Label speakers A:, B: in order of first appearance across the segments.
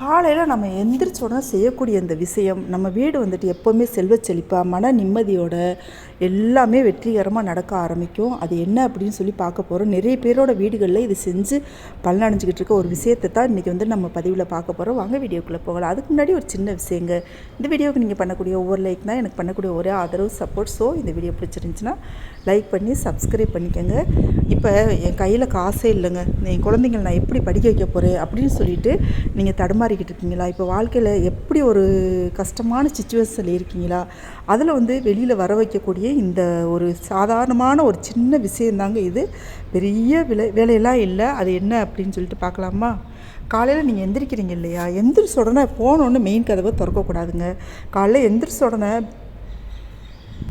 A: காலையில் நம்ம எந்திரிச்ச உடனே செய்யக்கூடிய இந்த விஷயம் நம்ம வீடு வந்துட்டு எப்போவுமே செல்வ செழிப்பாக மன நிம்மதியோட எல்லாமே வெற்றிகரமாக நடக்க ஆரம்பிக்கும். அது என்ன அப்படின்னு சொல்லி பார்க்க போகிறோம் நிறைய பேரோட வீடுகளில் இது செஞ்சு பலனடைஞ்சிக்கிட்டு இருக்க ஒரு விஷயத்தை தான் இன்றைக்கி வந்து நம்ம பதிவில் பார்க்க போகிறோம் வாங்க வீடியோக்குள்ளே போகலாம். அதுக்கு முன்னாடி ஒரு சின்ன விஷயங்க. இந்த வீடியோவுக்கு நீங்கள் பண்ணக்கூடிய ஒவ்வொரு லைக் தான் எனக்கு பண்ணக்கூடிய ஒரே ஆதரவு சப்போர்ட் ஸோ இந்த வீடியோ பிடிச்சிருந்துச்சின்னா லைக் பண்ணி சப்ஸ்கிரைப் பண்ணிக்கோங்க. இப்போ என் கையில் காசே இல்லைங்க. என் குழந்தைங்களை நான் எப்படி படிக்க வைக்க போகிறேன் அப்படின்னு சொல்லிட்டு நீங்கள் தடுமாறிக்கிட்டு இருக்கீங்களா? இப்போ வாழ்க்கையில் எப்படி ஒரு கஷ்டமான சுச்சுவேஷனில் இருக்கீங்களா? அதில் வந்து வெளியில் வர வைக்கக்கூடிய இந்த ஒரு சாதாரணமான ஒரு சின்ன விஷயந்தாங்க இது. பெரிய விலை வேலையெல்லாம் இல்லை. அது என்ன அப்படின்னு சொல்லிட்டு பார்க்கலாமா? காலையில் நீங்கள் எந்திரிக்கிறீங்க இல்லையா? எந்திரிச்ச உடனே போனோன்னு மெயின் கதவை திறக்கக்கூடாதுங்க காலையில் எந்திரிச்ச உடனே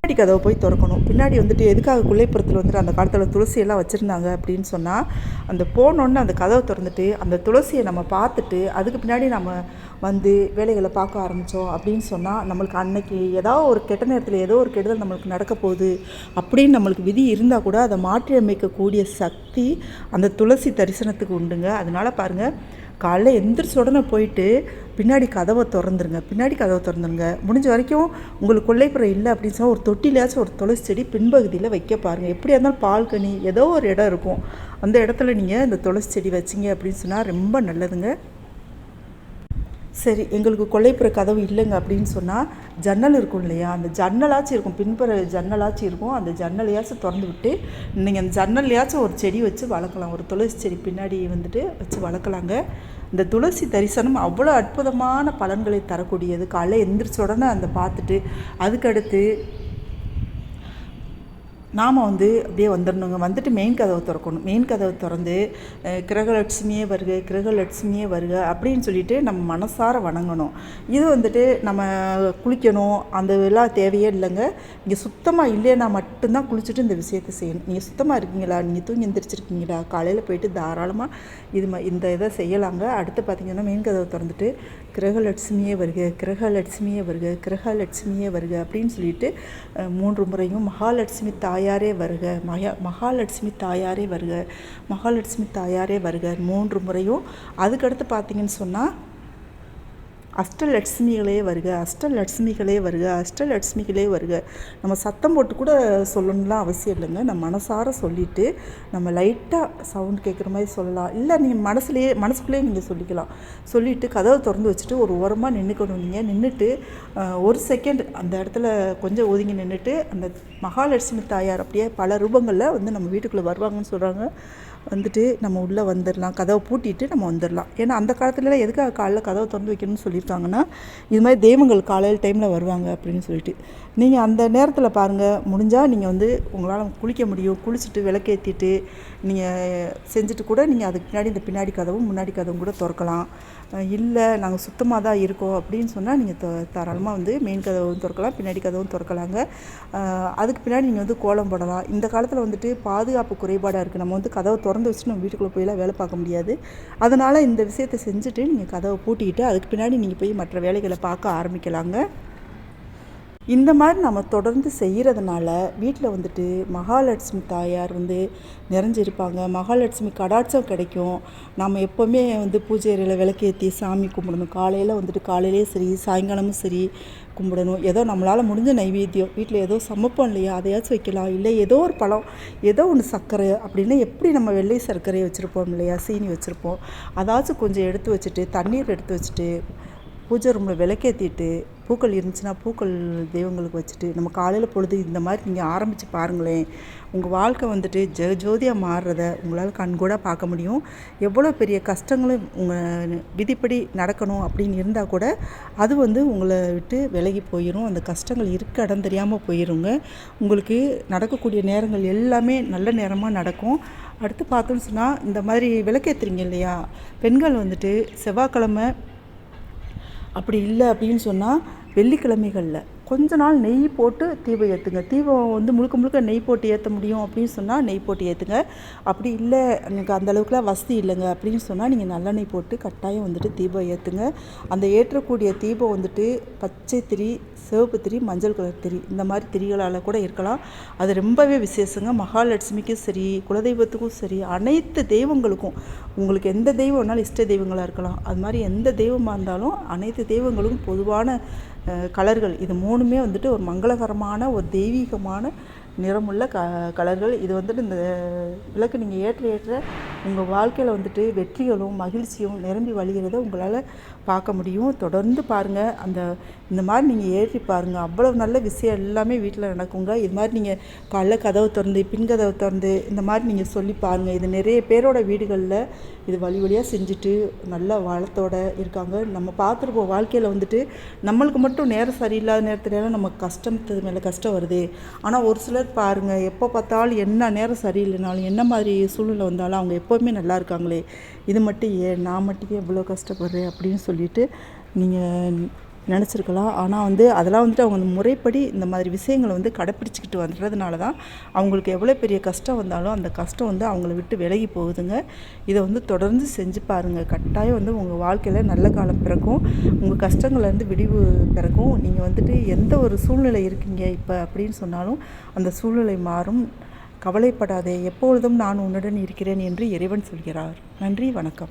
A: பின்னாடி கதவை போய் திறக்கணும்? பின்னாடி வந்துட்டு எதுக்காக கொல்லைப்புறத்தில் வந்துட்டு அந்த காலத்தில் துளசியெல்லாம் வச்சுருந்தாங்க அப்படின்னு சொன்னால் அந்த போனோன்னு அந்த கதவை திறந்துட்டு அந்த துளசியை நம்ம பார்த்துட்டு அதுக்கு பின்னாடி நம்ம வந்து வேலைகளை பார்க்க ஆரம்பித்தோம் அப்படின்னு சொன்னால் நம்மளுக்கு அன்னைக்கு ஏதோ ஒரு கெட்ட நேரத்தில் ஏதோ ஒரு கெடுதல் நம்மளுக்கு நடக்க போகுது அப்படின்னு நம்மளுக்கு விதி இருந்தால் கூட அதை மாற்றி அமைக்கக்கூடிய சக்தி அந்த துளசி தரிசனத்துக்கு உண்டுங்க. அதனால் பாருங்கள் காலைல எந்திரிச்ச உடனே போயிட்டு பின்னாடி கதவை திறந்துருங்க பின்னாடி கதவை திறந்துருங்க. முடிஞ்ச வரைக்கும் உங்களுக்கு கொள்ளைப்புறம் இல்லை அப்படின்னு சொன்னால் ஒரு தொட்டிலையாச்சும் ஒரு துளசி செடி பின்பகுதியில் வைக்க பாருங்கள் எப்படியா இருந்தாலும் பால்கனி ஏதோ ஒரு இடம் இருக்கும். அந்த இடத்துல நீங்கள் இந்த துளசி செடி வச்சிங்க அப்படின்னு சொன்னால் ரொம்ப நல்லதுங்க. சரி எங்களுக்கு கொல்லைப்புற கதவு இல்லைங்க அப்படின்னு சொன்னால் ஜன்னல் இருக்கும் இல்லையா? அந்த ஜன்னலாச்சும் இருக்கும் பின்புற ஜன்னலாச்சும் இருக்கும். அந்த ஜன்னலையாச்சும் திறந்து விட்டு நீங்கள் அந்த ஜன்னல்லையாச்சும் ஒரு செடி வச்சு வளர்க்கலாம். ஒரு துளசி செடி பின்னாடி வந்துட்டு வச்சு வளர்க்கலாங்க. இந்த துளசி தரிசனம் அவ்வளோ அற்புதமான பலன்களை தரக்கூடியது. காலைல எந்திரிச்ச உடனே அந்த பார்த்துட்டு அதுக்கடுத்து நாம் வந்து அப்படியே வந்துடணுங்க வந்துட்டு மெயின் கதவை திறக்கணும். மெயின் கதவை திறந்து கிரகலட்சுமியே வருக கிரகலட்சுமியே வருக அப்படின்னு சொல்லிட்டு நம்ம மனசார வணங்கணும். இது வந்துட்டு நம்ம குளிக்கணும். அந்த எல்லாம் தேவையே இல்லைங்க. நீங்கள் சுத்தமாக இல்லைன்னா மட்டும்தான் குளிச்சுட்டு இந்த விஷயத்தை செய்யணும். நீங்கள் சுத்தமாக இருக்கீங்களா? நீங்கள் தூங்கி எந்திரிச்சிருக்கீங்களா? காலையில் போயிட்டு தாராளமாக இது ம இந்த இதை செய்யலாங்க. அடுத்து பார்த்தீங்கன்னா மெயின் கதவை திறந்துட்டு கிரகலட்சுமியே வருக கிரகலட்சுமியே வருக கிரகலட்சுமியே வருக அப்படின்னு சொல்லிட்டு மூன்று முறையும் மகாலட்சுமி தாயாரே வருக மகா மகாலட்சுமி தாயாரே வருக மகாலட்சுமி தாயாரே வருக மூன்று முறையும். அதுக்கடுத்து பார்த்தீங்கன்னு சொன்னால் அஷ்டலட்சுமிகளே வருக அஷ்டலட்சுமிகளே வருக அஷ்டலட்சுமிகளே வருக. நம்ம சத்தம் போட்டு கூட சொல்லணும்லாம் அவசியம் இல்லைங்க. நம்ம மனசார சொல்லிவிட்டு நம்ம லைட்டாக சவுண்ட் கேட்குற மாதிரி சொல்லலாம். இல்லை நீங்கள் மனசுலேயே மனசுக்குள்ளேயே நீங்கள் சொல்லிக்கலாம். சொல்லிவிட்டு கதவை திறந்து வச்சுட்டு ஒரு ஓரமாக நின்றுக்கணும் நீங்கள் நின்றுட்டு ஒரு செகண்ட் அந்த இடத்துல கொஞ்சம் ஒதுங்கி நின்றுட்டு அந்த மகாலட்சுமி தாயார் அப்படியே பல ரூபங்களில் வந்து நம்ம வீட்டுக்குள்ளே வருவாங்கன்னு சொல்கிறாங்க வந்துட்டு நம்ம உள்ளே வந்துடலாம் கதவை பூட்டிட்டு நம்ம வந்துடலாம் ஏன்னா அந்த காலத்துலலாம் எதுக்காக காலைல கதவை திறந்து வைக்கணும்னு சொல்லி ஆரம்பிச்சிட்டாங்கன்னா இது மாதிரி தெய்வங்கள் காலையில் டைமில் வருவாங்க அப்படின்னு சொல்லிட்டு. நீங்கள் அந்த நேரத்தில் பாருங்கள் முடிஞ்சால் நீங்கள் வந்து உங்களால் குளிக்க முடியும். குளிச்சுட்டு விளக்கேற்றிட்டு நீங்கள் செஞ்சுட்டு கூட நீங்கள் அதுக்கு பின்னாடி இந்த பின்னாடி கதவும் முன்னாடி கதவும் கூட திறக்கலாம். இல்லை நாங்கள் சுத்தமாக தான் இருக்கோம் அப்படின்னு சொன்னால் நீங்கள் தாராளமாக வந்து மெயின் கதவும் திறக்கலாம் பின்னாடி கதவும் திறக்கலாங்க. அதுக்கு பின்னாடி நீங்கள் வந்து கோலம் போடலாம். இந்த காலத்தில் வந்துட்டு பாதுகாப்பு குறைபாடாக இருக்குது நம்ம வந்து கதவை திறந்து வச்சுட்டு நம்ம வீட்டுக்குள்ளே போயெல்லாம் வேலை பார்க்க முடியாது. அதனால் இந்த விஷயத்தை செஞ்சுட்டு நீங்கள் கதவை பூட்டிக்கிட்டு அதுக்கு பின்னாடி நீங்கள் போய் மற்ற வேலைகளை பார்க்க ஆரம்பிக்கலாங்க. இந்த மாதிரி நம்ம தொடர்ந்து செய்கிறதுனால வீட்டில் வந்துட்டு மகாலட்சுமி தாயார் வந்து நிறைஞ்சிருப்பாங்க. மகாலட்சுமி கடாட்சம் கிடைக்கும். நம்ம எப்போவுமே வந்து பூஜை அறையில் விளக்கேற்றி சாமி கும்பிடணும். காலையில் வந்துட்டு காலையிலே சரி சாயங்காலமும் சரி கும்பிடணும். ஏதோ நம்மளால் முடிஞ்ச நைவேத்தியம் வீட்டில் ஏதோ சமைப்போம் இல்லையா அதையாச்சும் வைக்கலாம். இல்லை ஏதோ ஒரு பழம் ஏதோ ஒன்று சர்க்கரை அப்படின்னா எப்படி நம்ம வெள்ளை சர்க்கரையை வச்சுருப்போம் இல்லையா சீனி வச்சுருப்போம். அதாச்சும் கொஞ்சம் எடுத்து வச்சுட்டு தண்ணீர் எடுத்து வச்சுட்டு பூஜை ரூமில் விளக்கேற்றிட்டு பூக்கள் இருந்துச்சுன்னா பூக்கள் தெய்வங்களுக்கு வச்சுட்டு நம்ம காலையில் பொழுது இந்த மாதிரி நீங்கள் ஆரம்பித்து பாருங்களேன். உங்கள் வாழ்க்கை வந்துட்டு ஜ ஜோதியாக மாறுறத உங்களால் கண்கூடாக பார்க்க முடியும். எவ்வளோ பெரிய கஷ்டங்களும் உங்கள் விதிப்படி நடக்கணும் அப்படின்னு இருந்தால் கூட அது வந்து உங்களை விட்டு விலகி போயிடும் அந்த கஷ்டங்கள் இருக்க இடம் தெரியாமல் போயிருங்க. உங்களுக்கு நடக்கக்கூடிய நேரங்கள் எல்லாமே நல்ல நேரமாக நடக்கும். அடுத்து பார்த்தோன்னு சொன்னால் இந்த மாதிரி விளக்கேற்றுறீங்க இல்லையா? பெண்கள் வந்துட்டு செவ்வாய்க்கிழமை அப்படி இல்லை அப்படின்னு சொன்னால் வெள்ளிக்கிழமைகளில் கொஞ்ச நாள் நெய் போட்டு தீபம் ஏற்றுங்க தீபம் வந்து முழுக்க முழுக்க நெய் போட்டு ஏற்ற முடியும் அப்படின்னு சொன்னால் நெய் போட்டு ஏற்றுங்க அப்படி இல்லை எனக்கு அந்தளவுக்குலாம் வசதி இல்லைங்க அப்படின்னு சொன்னால் நீங்கள் நல்லெண்ணெய் போட்டு கட்டாயம் வந்துட்டு தீபம் ஏற்றுங்க அந்த ஏற்றக்கூடிய தீபம் வந்துட்டு பச்சை திரி சிவப்பு திரி மஞ்சள் கலர் திரி இந்த மாதிரி திரிகளால் கூட இருக்கலாம். அது ரொம்பவே விசேஷங்க. மகாலட்சுமிக்கும் சரி குலதெய்வத்துக்கும் சரி அனைத்து தெய்வங்களுக்கும். உங்களுக்கு எந்த தெய்வம் வேணாலும் இஷ்ட தெய்வங்களாக இருக்கலாம். அது மாதிரி எந்த தெய்வமாக இருந்தாலும் அனைத்து தெய்வங்களுக்கும் பொதுவான கலர்கள். இது மூணுமே வந்துட்டு ஒரு மங்களகரமான ஒரு தெய்வீகமான நிறமுள்ள க கலர்கள். இது வந்துட்டு இந்த விளக்கு நீங்கள் ஏற்ற ஏற்ற உங்கள் வாழ்க்கையில் வந்துட்டு வெற்றிகளும் மகிழ்ச்சியும் நிரம்பி வழிகிறத உங்களால் பார்க்க முடியும். தொடர்ந்து பாருங்கள் அந்த இந்த மாதிரி நீங்கள் ஏற்றி பாருங்கள் அவ்வளோ நல்ல விஷயம் எல்லாமே வீட்டில் நடக்குங்க. இது மாதிரி நீங்கள் காலைல கதவை திறந்து பின் கதவை திறந்து இந்த மாதிரி நீங்கள் சொல்லி பாருங்கள் இது நிறைய பேரோட வீடுகளில் இது வழி வழியாக செஞ்சுட்டு நல்ல வளத்தோடு இருக்காங்க. நம்ம பார்த்துருப்போம் வாழ்க்கையில் வந்துட்டு நம்மளுக்கு மட்டும் நேரம் சரியில்லாத நேரத்துலலாம் நம்ம கஷ்டத்துக்கு மேலே கஷ்டம் வருது. ஆனால் ஒரு சிலர் பாருங்கள் எப்போ பார்த்தாலும் என்ன நேரம் சரியில்லைனாலும் என்ன மாதிரி சூழ்நிலை வந்தாலும் அவங்க எப்போவுமே நல்லா இருக்காங்களே இது மட்டும் ஏன்? நான் மட்டும் ஏன் இவ்வளோ கஷ்டப்படுறேன்? அப்படின்னு சொல்லிட்டு நீங்கள் நினச்சிருக்கலாம். ஆனால் வந்து அதெல்லாம் வந்துட்டு அவங்க அந்த முறைப்படி இந்த மாதிரி விஷயங்களை வந்து கடைப்பிடிச்சிக்கிட்டு வர்றதுனால தான் அவங்களுக்கு எவ்வளோ பெரிய கஷ்டம் வந்தாலும் அந்த கஷ்டம் வந்து அவங்கள விட்டு விலகி போகுதுங்க. இதை வந்து தொடர்ந்து செஞ்சு பாருங்கள் கட்டாயம் வந்து உங்கள் வாழ்க்கையில் நல்ல காலம் பிறக்கும். உங்கள் கஷ்டங்கள்லேருந்து விடிவு பிறக்கும். நீங்கள் வந்துட்டு எந்த ஒரு சூழ்நிலை இருக்கீங்க இப்போ அப்படின்னு சொன்னாலும் அந்த சூழ்நிலை மாறும். கவலைப்படாதே எப்பொழுதும் நான் உன்னுடன் இருக்கிறேன் என்று இறைவன் சொல்கிறார். நன்றி வணக்கம்.